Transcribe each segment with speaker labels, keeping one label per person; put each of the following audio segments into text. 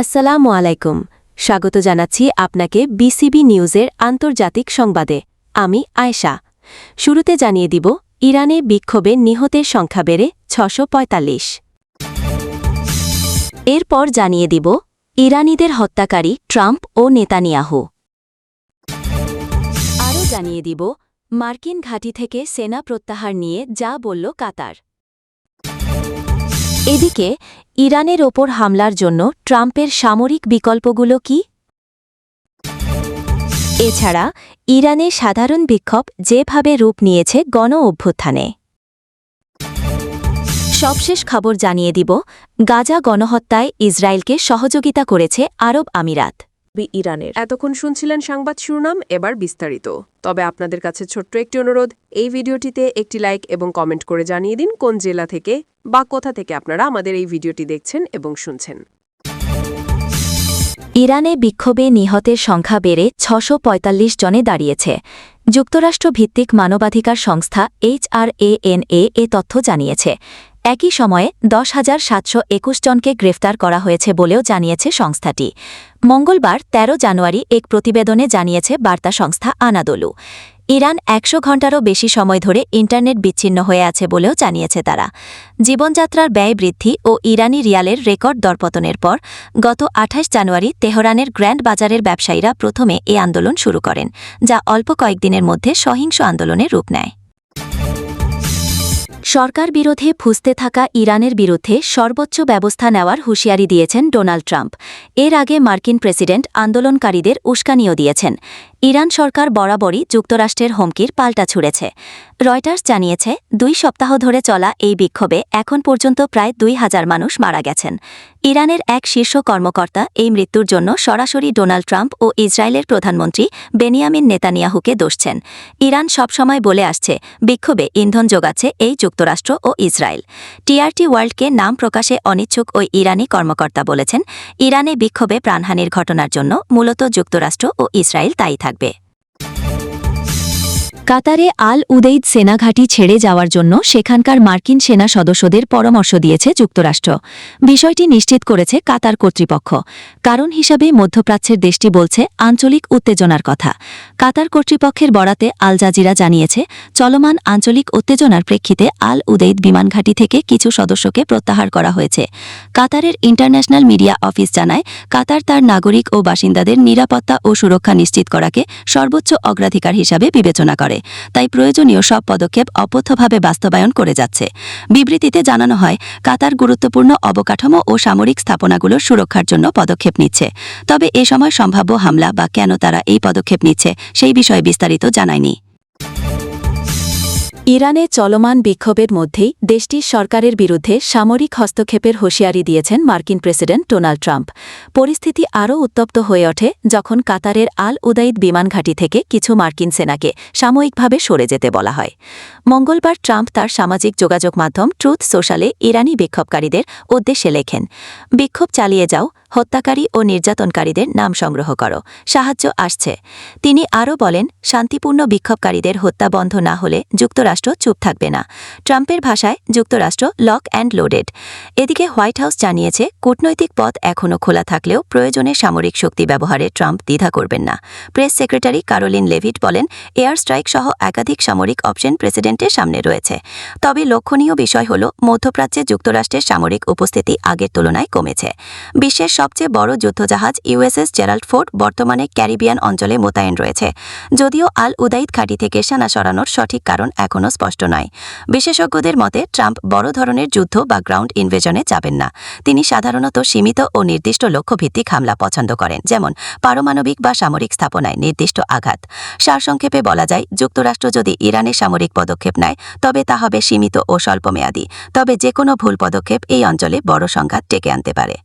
Speaker 1: আসসালামু আলাইকুম স্বাগত জানাচ্ছি আপনাকে বিসিবি নিউজের আন্তর্জাতিক সংবাদে আমি আয়েশা শুরুতে জানিয়ে দিব ইরানে বিক্ষোভে নিহতের সংখ্যা বেড়ে ছশো এরপর জানিয়ে দিব ইরানিদের হত্যাকারী ট্রাম্প ও নেতানিয়াহু আরও জানিয়ে দিব মার্কিন ঘাঁটি থেকে সেনা প্রত্যাহার নিয়ে যা বলল কাতার এদিকে ইরানের ওপর হামলার জন্য ট্রাম্পের সামরিক বিকল্পগুলো কি এছাড়া ইরানে সাধারণ বিক্ষোভ যেভাবে রূপ নিয়েছে গণ অভ্যুত্থানে সবশেষ খবর জানিয়ে দিব গাজা গণহত্যায় ইসরায়েলকে সহযোগিতা করেছে আরব আমিরাত
Speaker 2: থাকবে ইরানের এতক্ষণ শুনছিলেন সংবাদ শিরোনাম এবার বিস্তারিত তবে আপনাদের কাছে ছোট্ট একটি অনুরোধ এই ভিডিওটিতে একটি লাইক এবং কমেন্ট করে জানিয়ে দিন কোন জেলা থেকে বা কোথা থেকে আপনারা আমাদের এই ভিডিওটি দেখছেন এবং শুনছেন
Speaker 1: ইরানে বিক্ষোভে নিহতের সংখ্যা বেড়ে ছশো জনে দাঁড়িয়েছে যুক্তরাষ্ট্রভিত্তিক মানবাধিকার সংস্থা এইচআরএএনএ এ তথ্য জানিয়েছে একই সময়ে দশ হাজার সাতশো একুশ জনকে গ্রেফতার করা হয়েছে বলেও জানিয়েছে সংস্থাটি মঙ্গলবার ১৩ জানুয়ারি এক প্রতিবেদনে জানিয়েছে বার্তা সংস্থা আনাদোলু ইরান একশো ঘণ্টারও বেশি সময় ধরে ইন্টারনেট বিচ্ছিন্ন হয়ে আছে বলেও জানিয়েছে তারা জীবনযাত্রার ব্যয় বৃদ্ধি ও ইরানি রিয়ালের রেকর্ড দরপতনের পর গত আঠাশ জানুয়ারি তেহরানের গ্র্যান্ড বাজারের ব্যবসায়ীরা প্রথমে এ আন্দোলন শুরু করেন যা অল্প কয়েকদিনের মধ্যে সহিংস আন্দোলনে রূপ নেয় সরকার বিরোধে ফুসতে থাকা ইরানের বিরুদ্ধে সর্বোচ্চ ব্যবস্থা নেওয়ার হুঁশিয়ারি দিয়েছেন ডোনাল্ড ট্রাম্প এর আগে মার্কিন প্রেসিডেন্ট আন্দোলনকারীদের উস্কানিও দিয়েছেন ইরান সরকার বরাবরই যুক্তরাষ্ট্রের হুমকির পাল্টা ছুড়েছে রয়টার্স জানিয়েছে দুই সপ্তাহ ধরে চলা এই বিক্ষোভে এখন পর্যন্ত প্রায় দুই হাজার মানুষ মারা গেছেন ইরানের এক শীর্ষ কর্মকর্তা এই মৃত্যুর জন্য সরাসরি ডোনাল্ড ট্রাম্প ও ইসরায়েলের প্রধানমন্ত্রী বেনিয়ামিন নেতানিয়াহুকে দোষছেন ইরান সবসময় বলে আসছে বিক্ষোভে ইন্ধন যোগাচ্ছে এই যুক্তরাষ্ট্র ও ইসরায়েল টিআরটি ওয়ার্ল্ডকে নাম প্রকাশে অনিচ্ছুক ওই ইরানি কর্মকর্তা বলেছেন ইরানে বিক্ষোভে প্রাণহানির ঘটনার জন্য মূলত যুক্তরাষ্ট্র ও ইসরায়েল তাই 닭배 কাতারে আল উদেইদ সেনাঘাঁটি ছেড়ে যাওয়ার জন্য সেখানকার মার্কিন সেনা সদস্যদের পরামর্শ দিয়েছে যুক্তরাষ্ট্র বিষয়টি নিশ্চিত করেছে কাতার কর্তৃপক্ষ কারণ হিসাবে মধ্যপ্রাচ্যের দেশটি বলছে আঞ্চলিক উত্তেজনার কথা কাতার কর্তৃপক্ষের বরাতে আল জাজিরা জানিয়েছে চলমান আঞ্চলিক উত্তেজনার প্রেক্ষিতে আল উদেইদ বিমানঘাঁটি থেকে কিছু সদস্যকে প্রত্যাহার করা হয়েছে কাতারের ইন্টারন্যাশনাল মিডিয়া অফিস জানায় কাতার তার নাগরিক ও বাসিন্দাদের নিরাপত্তা ও সুরক্ষা নিশ্চিত করাকে সর্বোচ্চ অগ্রাধিকার হিসাবে বিবেচনা করে পারে তাই প্রয়োজনীয় সব পদক্ষেপ অপথ্যভাবে বাস্তবায়ন করে যাচ্ছে বিবৃতিতে জানানো হয় কাতার গুরুত্বপূর্ণ অবকাঠামো ও সামরিক স্থাপনাগুলোর সুরক্ষার জন্য পদক্ষেপ নিচ্ছে তবে এ সময় সম্ভাব্য হামলা বা কেন তারা এই পদক্ষেপ নিচ্ছে সেই বিষয়ে বিস্তারিত জানায়নি ইরানে চলমান বিক্ষোভের মধ্যেই দেশটির সরকারের বিরুদ্ধে সামরিক হস্তক্ষেপের হুঁশিয়ারি দিয়েছেন মার্কিন প্রেসিডেন্ট ডোনাল্ড ট্রাম্প পরিস্থিতি আরও উত্তপ্ত হয়ে ওঠে যখন কাতারের আল উদাইদ বিমান ঘাঁটি থেকে কিছু মার্কিন সেনাকে সাময়িকভাবে সরে যেতে বলা হয় মঙ্গলবার ট্রাম্প তার সামাজিক যোগাযোগ মাধ্যম ট্রুথ সোশ্যালে ইরানি বিক্ষোভকারীদের উদ্দেশ্যে লেখেন বিক্ষোভ চালিয়ে যাও হত্যাকারী ও নির্যাতনকারীদের নাম সংগ্রহ করো সাহায্য আসছে তিনি আরও বলেন শান্তিপূর্ণ বিক্ষোভকারীদের হত্যা বন্ধ না হলে যুক্তরাষ্ট্র চুপ থাকবে না ট্রাম্পের ভাষায় যুক্তরাষ্ট্র লক অ্যান্ড লোডেড এদিকে হোয়াইট হাউস জানিয়েছে কূটনৈতিক পথ এখনও খোলা থাকলেও প্রয়োজনে সামরিক শক্তি ব্যবহারে ট্রাম্প দ্বিধা করবেন না প্রেস সেক্রেটারি কারোলিন লেভিট বলেন এয়ার স্ট্রাইক সহ একাধিক সামরিক অপশন প্রেসিডেন্ট পার্লামেন্টের সামনে রয়েছে তবে লক্ষণীয় বিষয় হল মধ্যপ্রাচ্যে যুক্তরাষ্ট্রের সামরিক উপস্থিতি আগের তুলনায় কমেছে বিশ্বের সবচেয়ে বড় যুদ্ধজাহাজ ইউএসএস জেরাল্ড ফোর্ড বর্তমানে ক্যারিবিয়ান অঞ্চলে মোতায়েন রয়েছে যদিও আল উদাইদ ঘাঁটি থেকে সেনা সরানোর সঠিক কারণ এখনও স্পষ্ট নয় বিশেষজ্ঞদের মতে ট্রাম্প বড় ধরনের যুদ্ধ বা গ্রাউন্ড ইনভেশনে যাবেন না তিনি সাধারণত সীমিত ও নির্দিষ্ট লক্ষ্যভিত্তিক হামলা পছন্দ করেন যেমন পারমাণবিক বা সামরিক স্থাপনায় নির্দিষ্ট আঘাত সারসংক্ষেপে বলা যায় যুক্তরাষ্ট্র যদি ইরানে সামরিক পদক্ষেপ পদক্ষেপ নেয় তবে তা হবে সীমিত ও স্বল্পমেয়াদী তবে যে কোনো ভুল পদক্ষেপ এই অঞ্চলে বড় সংঘাত টেকে আনতে পারে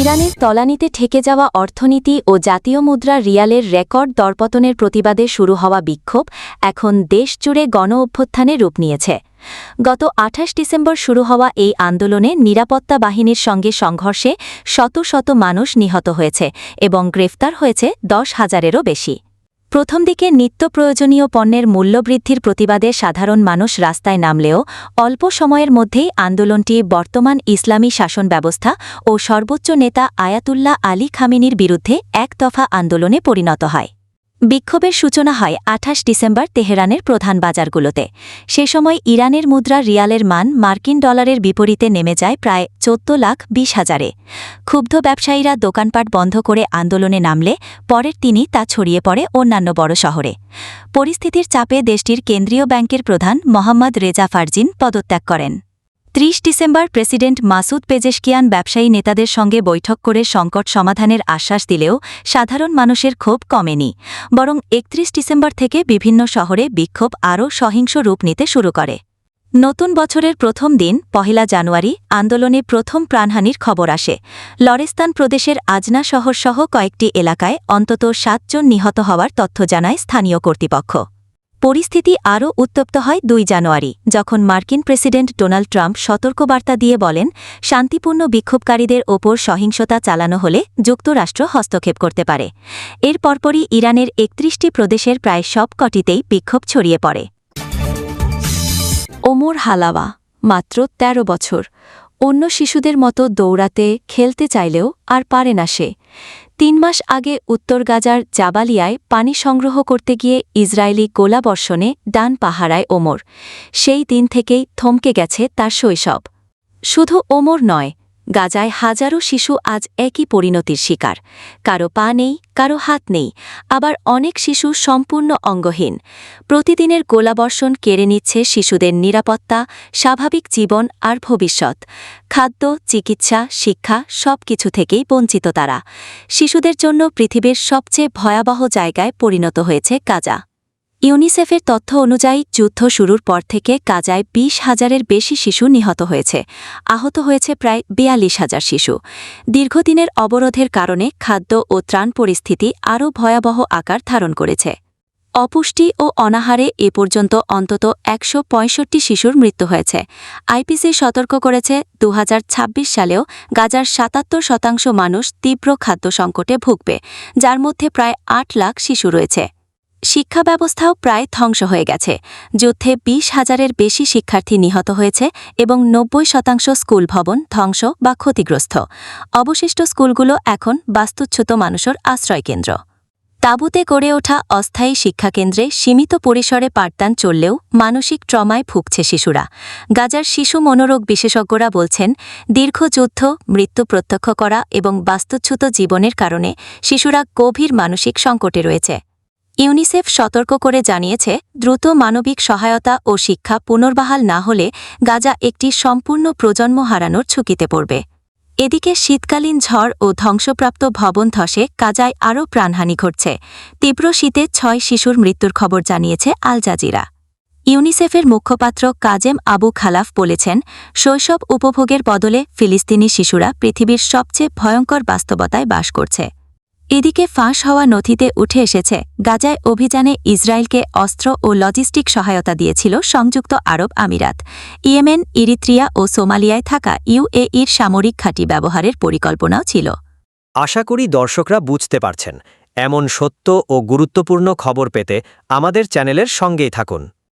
Speaker 1: ইরানের তলানিতে ঠেকে যাওয়া অর্থনীতি ও জাতীয় মুদ্রা রিয়ালের রেকর্ড দরপতনের প্রতিবাদে শুরু হওয়া বিক্ষোভ এখন দেশ জুড়ে গণ অভ্যুত্থানে রূপ নিয়েছে গত আঠাশ ডিসেম্বর শুরু হওয়া এই আন্দোলনে নিরাপত্তা বাহিনীর সঙ্গে সংঘর্ষে শত শত মানুষ নিহত হয়েছে এবং গ্রেফতার হয়েছে দশ হাজারেরও বেশি প্রথম দিকে নিত্য প্রয়োজনীয় পণ্যের মূল্যবৃদ্ধির প্রতিবাদে সাধারণ মানুষ রাস্তায় নামলেও অল্প সময়ের মধ্যেই আন্দোলনটি বর্তমান ইসলামী শাসন ব্যবস্থা ও সর্বোচ্চ নেতা আয়াতুল্লাহ আলী খামিনির বিরুদ্ধে এক দফা আন্দোলনে পরিণত হয় বিক্ষোভের সূচনা হয় আঠাশ ডিসেম্বর তেহরানের প্রধান বাজারগুলোতে সে সময় ইরানের মুদ্রা রিয়ালের মান মার্কিন ডলারের বিপরীতে নেমে যায় প্রায় চোদ্দ লাখ বিশ হাজারে ক্ষুব্ধ ব্যবসায়ীরা দোকানপাট বন্ধ করে আন্দোলনে নামলে পরের তিনি তা ছড়িয়ে পড়ে অন্যান্য বড় শহরে পরিস্থিতির চাপে দেশটির কেন্দ্রীয় ব্যাংকের প্রধান মোহাম্মদ রেজা ফারজিন পদত্যাগ করেন ত্রিশ ডিসেম্বর প্রেসিডেন্ট মাসুদ পেজেশকিয়ান ব্যবসায়ী নেতাদের সঙ্গে বৈঠক করে সংকট সমাধানের আশ্বাস দিলেও সাধারণ মানুষের ক্ষোভ কমেনি বরং একত্রিশ ডিসেম্বর থেকে বিভিন্ন শহরে বিক্ষোভ আরও সহিংস রূপ নিতে শুরু করে নতুন বছরের প্রথম দিন পহেলা জানুয়ারি আন্দোলনে প্রথম প্রাণহানির খবর আসে লরেস্তান প্রদেশের আজনা শহরসহ কয়েকটি এলাকায় অন্তত সাতজন নিহত হওয়ার তথ্য জানায় স্থানীয় কর্তৃপক্ষ পরিস্থিতি আরও উত্তপ্ত হয় দুই জানুয়ারি যখন মার্কিন প্রেসিডেন্ট ডোনাল্ড ট্রাম্প সতর্কবার্তা দিয়ে বলেন শান্তিপূর্ণ বিক্ষোভকারীদের ওপর সহিংসতা চালানো হলে যুক্তরাষ্ট্র হস্তক্ষেপ করতে পারে এর পরপরই ইরানের একত্রিশটি প্রদেশের প্রায় সবকটিতেই বিক্ষোভ ছড়িয়ে পড়ে ওমর হালাওয়া মাত্র ১৩ বছর অন্য শিশুদের মতো দৌড়াতে খেলতে চাইলেও আর পারে না সে তিন মাস আগে উত্তর গাজার জাবালিয়ায় পানি সংগ্রহ করতে গিয়ে ইসরায়েলি গোলাবর্ষণে ডান পাহারায় ওমর সেই দিন থেকেই থমকে গেছে তার শৈশব শুধু ওমর নয় গাজায় হাজারো শিশু আজ একই পরিণতির শিকার কারো পা নেই কারো হাত নেই আবার অনেক শিশু সম্পূর্ণ অঙ্গহীন প্রতিদিনের গোলাবর্ষণ কেড়ে নিচ্ছে শিশুদের নিরাপত্তা স্বাভাবিক জীবন আর ভবিষ্যৎ খাদ্য চিকিৎসা শিক্ষা সব কিছু থেকেই বঞ্চিত তারা শিশুদের জন্য পৃথিবীর সবচেয়ে ভয়াবহ জায়গায় পরিণত হয়েছে গাজা ইউনিসেফের তথ্য অনুযায়ী যুদ্ধ শুরুর পর থেকে কাজায় বিশ হাজারের বেশি শিশু নিহত হয়েছে আহত হয়েছে প্রায় বিয়াল্লিশ হাজার শিশু দীর্ঘদিনের অবরোধের কারণে খাদ্য ও ত্রাণ পরিস্থিতি আরও ভয়াবহ আকার ধারণ করেছে অপুষ্টি ও অনাহারে এ পর্যন্ত অন্তত একশো শিশুর মৃত্যু হয়েছে আইপিসি সতর্ক করেছে দু সালেও গাজার সাতাত্তর শতাংশ মানুষ তীব্র খাদ্য সংকটে ভুগবে যার মধ্যে প্রায় আট লাখ শিশু রয়েছে শিক্ষা ব্যবস্থাও প্রায় ধ্বংস হয়ে গেছে যুদ্ধে বিশ হাজারের বেশি শিক্ষার্থী নিহত হয়েছে এবং নব্বই শতাংশ স্কুল ভবন ধ্বংস বা ক্ষতিগ্রস্ত অবশিষ্ট স্কুলগুলো এখন বাস্তুচ্যুত মানুষের আশ্রয়কেন্দ্র তাঁবুতে গড়ে ওঠা অস্থায়ী শিক্ষাকেন্দ্রে সীমিত পরিসরে পাঠদান চললেও মানসিক ট্রমায় ভুগছে শিশুরা গাজার শিশু মনোরোগ বিশেষজ্ঞরা বলছেন দীর্ঘ যুদ্ধ মৃত্যু প্রত্যক্ষ করা এবং বাস্তুচ্ছুত জীবনের কারণে শিশুরা গভীর মানসিক সংকটে রয়েছে ইউনিসেফ সতর্ক করে জানিয়েছে দ্রুত মানবিক সহায়তা ও শিক্ষা পুনর্বহাল না হলে গাজা একটি সম্পূর্ণ প্রজন্ম হারানোর ঝুঁকিতে পড়বে এদিকে শীতকালীন ঝড় ও ধ্বংসপ্রাপ্ত ভবন ধসে কাজায় আরও প্রাণহানি ঘটছে তীব্র শীতে ছয় শিশুর মৃত্যুর খবর জানিয়েছে আল জাজিরা ইউনিসেফের মুখপাত্র কাজেম আবু খালাফ বলেছেন শৈশব উপভোগের বদলে ফিলিস্তিনি শিশুরা পৃথিবীর সবচেয়ে ভয়ঙ্কর বাস্তবতায় বাস করছে এদিকে ফাঁস হওয়া নথিতে উঠে এসেছে গাজায় অভিযানে ইসরায়েলকে অস্ত্র ও লজিস্টিক সহায়তা দিয়েছিল সংযুক্ত আরব আমিরাত ইয়েমেন ইরিত্রিয়া ও সোমালিয়ায় থাকা ইউএইর সামরিক খাঁটি ব্যবহারের পরিকল্পনাও ছিল
Speaker 3: আশা করি দর্শকরা বুঝতে পারছেন এমন সত্য ও গুরুত্বপূর্ণ খবর পেতে আমাদের চ্যানেলের সঙ্গেই থাকুন